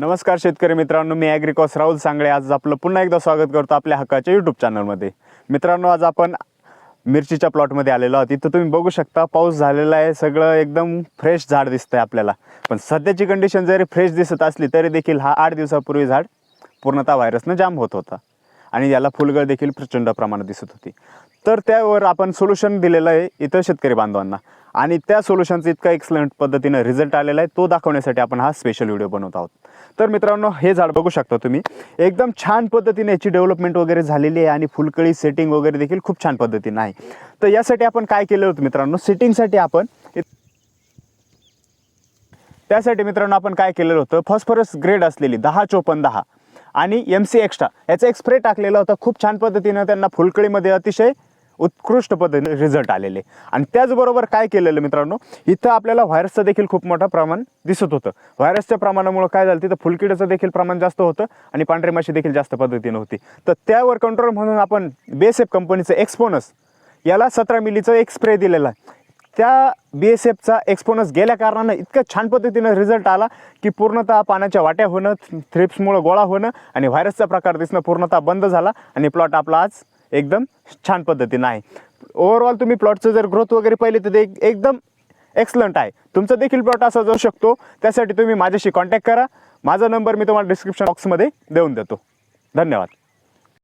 नमस्कार शेतकरी मित्रांनो मी ॲग्रिकॉस राहुल सांगळे. आज आपलं पुन्हा एकदा स्वागत करतो आपल्या हक्काच्या यूट्यूब चॅनलमध्ये मित्रांनो आज आपण मिरचीच्या प्लॉटमध्ये आलेलो आहोत. इथं तुम्ही बघू शकता पाऊस झालेला आहे सगळं एकदम फ्रेश झाड दिसतं आहे आपल्याला. पण सध्याची कंडिशन जरी फ्रेश दिसत असली तरी देखील हा आठ दिवसापूर्वी झाड पूर्णतः व्हायरसनं जाम होत होता. आणि याला फुलगळ देखील प्रचंड प्रमाणात दिसत होती. तर त्यावर आपण सोल्युशन दिलेलं आहे इथं शेतकरी बांधवांना. आणि त्या सोल्युशनचा इतका एक्सलंट पद्धतीनं रिझल्ट आलेला आहे तो दाखवण्यासाठी आपण हा स्पेशल व्हिडिओ बनवत आहोत. तर मित्रांनो हे झाड बघू शकता तुम्ही. एकदम छान पद्धतीने याची डेव्हलपमेंट वगैरे झालेली आहे आणि फुलकळी सेटिंग वगैरे देखील खूप छान पद्धतीनं आहे. तर यासाठी आपण काय केलं होतं मित्रांनो सेटिंगसाठी आपण त्यासाठी मित्रांनो आपण काय केलेलं होतं फॉस्फरस ग्रेड असलेली दहा चोपन्न दहा आणि एम सी एक्स्ट्रा याचा एक स्प्रे टाकलेला होता. खूप छान पद्धतीनं त्यांना फुलकळीमध्ये अतिशय उत्कृष्ट पद्धतीने रिझल्ट आलेले. आणि त्याचबरोबर काय केलेलं मित्रांनो? इथं आपल्याला व्हायरसचं देखील खूप मोठं प्रमाण दिसत होतं. व्हायरसच्या प्रमाणामुळे काय झालं? तिथं फुलकिडीचं देखील प्रमाण जास्त होतं आणि पांढरी माशी देखील जास्त पद्धतीनं होती. तर त्यावर कंट्रोल म्हणून आपण बेसेफ कंपनीचं एक्सपोनस याला सतरा मिलीचं एक स्प्रे दिलेला आहे. त्या बी एस एफचा एक्सपोनस गेल्या कारणानं इतकं छान पद्धतीनं रिझल्ट आला की पूर्णतः पाण्याच्या वाट्या होणं थ्रिप्समुळं गोळा होणं आणि व्हायरसचा प्रकार दिसणं पूर्णतः बंद झाला आणि प्लॉट आपला आज एकदम छान पद्धतीनं आहे. ओव्हरऑल तुम्ही प्लॉटचं जर ग्रोथ वगैरे पाहिली तर ते एक- एकदम एक्सलंट आहे. तुमचं देखील प्लॉट असा जाऊ शकतो. त्यासाठी तुम्ही माझ्याशी कॉन्टॅक्ट करा. माझा नंबर मी तुम्हाला डिस्क्रिप्शन बॉक्समध्ये देऊन देतो. धन्यवाद.